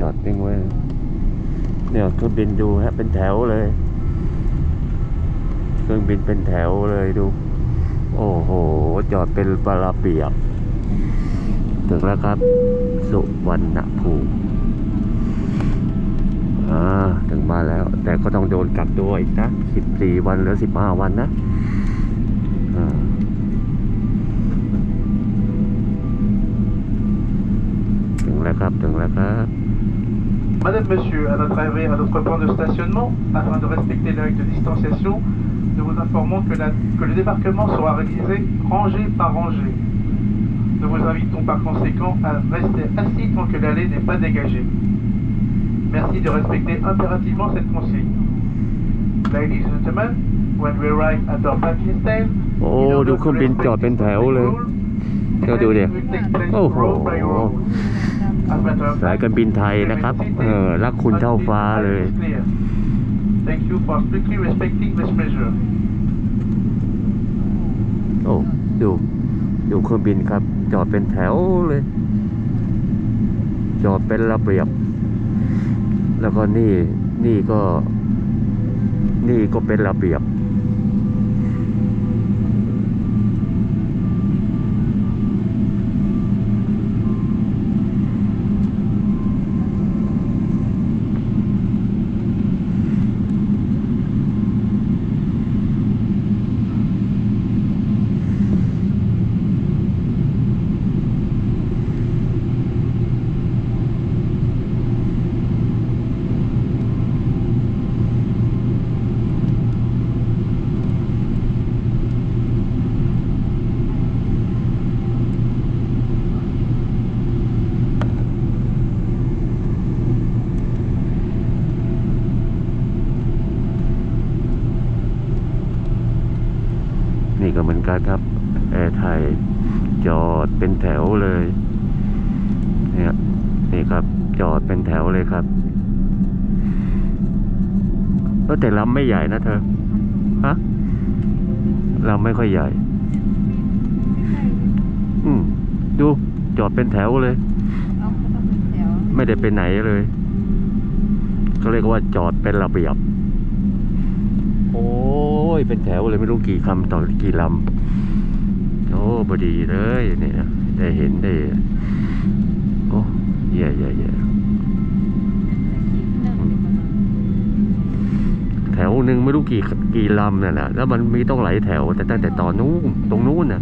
จอดติ้งไว้ เนี่ยเครื่องบินดูฮะ เป็นแถวเลย เครื่องบินเป็นแถวเลยดู โอ้โห จอดเป็นปลาเปียบถึงแล้วครับ สุวรรณภูมิอ่า ถึงมาแล้ว แต่ก็ต้องโดนกักตัวอีกนะ 14 วันหรือ 15 วันนะ แล้วครับ ถึงแล้วครับ Madame, Monsieur, à notre arrivée à notre point de stationnement, afin de respecter les règles de distanciation, nous vous informons que, la- que le débarquement sera réalisé rangée par rangée. Nous vous invitons par conséquent à rester assis tant que l'allée n'est pas dégagée. Merci de respecter impérativement cette consigne. Ladies and gentlemen, when we arrive at our parking station, โอ้ in order ดู to เครื่องบิน respect จอดเป็นแถวเลย rule, เดี๋ยวดูดิ will take place โอ้โห row by row. As a matter of สาย fact, การบินไทยนะครับ เออ รักคุณเท่าฟ้าเลย Thank you for strictly respecting this measure. โอ้ ดู ดูเครื่องบินครับ จอดเป็นแถวเลย จอดเป็นระเบียบ แล้วก็นี่ นี่ก็ นี่ก็เป็นระเบียบ นี่ก็เหมือนกันครับแอร์ไทยจอดเป็นแถวเลยเนี่ยนี่ครับจอดเป็นแถวเลยครับเออแต่ลำไม่ใหญ่นะเธอฮะลำไม่ค่อยใหญ่ อืมดูจอดเป็นแถวเลยเอาก็ต้องเป็นไม่ได้ไปไหนเลยก็เรียกว่าจอดเป็นระเบียบ โอ้ ยเป็นแถวเลยไม่รู้กี่คำต่อกี่ลำโอ้บดีเลยเนี่ยนะได้เห็นได้โอ้เย่เย่เย่นั่งอยู่ประแถวหนึ่งไม่รู้กี่กี่ลำน่ะนะแล้วมันมีต้องหลายแถว แต่ตั้งแต่ตอนนู้นตรงนู้นน่ะ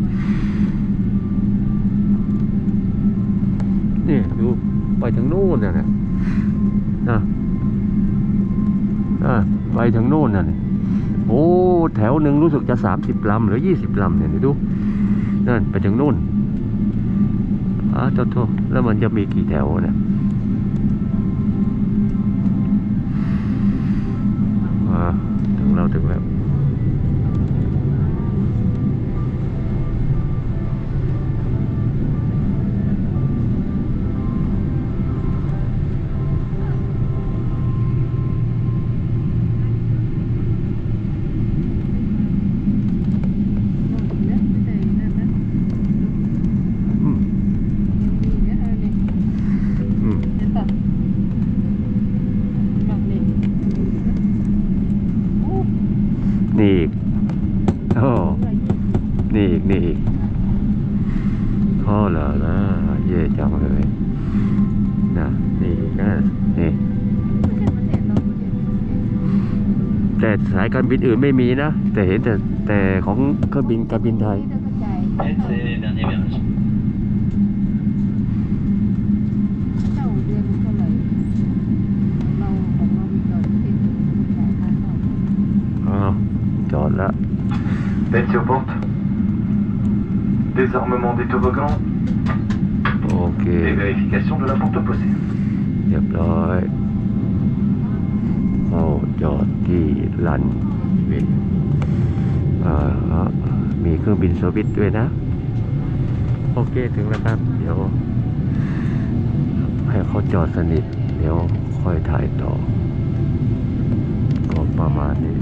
นี่ดูไปถึงนู่นน่ะนะนะอะไปถึงนู่นน่ะนี่ โอ้แถวหนึ่งรู้สึกจะสามสิบลำหรือยี่สิบลำเนี่ยนี่ดูนั่นไปถึงนู่นอ้าโทษโทษแล้วมันจะมีกี่แถวเนี่ยอ่าถึงเราถึงอยู่นะไม่ใช่นั่นนะ อืม ยังมีเนี่ยเออนี่ อืม เห็นปะบักนี่โอ้ นี่อีกโอ้ เหลือยี่สิบ นี่อีกนี่อีกพ่อเหรอนะ เย่จังเลยนะนี่กนะนี่แต่สายการบินอื่นไม่มีนะ แต่เห็นแต่แต่ของเครื่องบินการบินไทยอ่าจ C'est dernier virage. เจ้าเดือนเท่าไหร่เราของเรามีจอดแล้ว Tête sur pente. Désarmement des toboggans. โอเค et vérification de la porte possible. เรียบร้อยเข้าจอดที่ลันเวินอ่าฮะมีเครื่องบินสวิตด้วยนะ โอเคถึงแล้วครับ เดี๋ยว ให้เขาจอดสนิท เดี๋ยวค่อยถ่ายต่อก็ประมาณนี้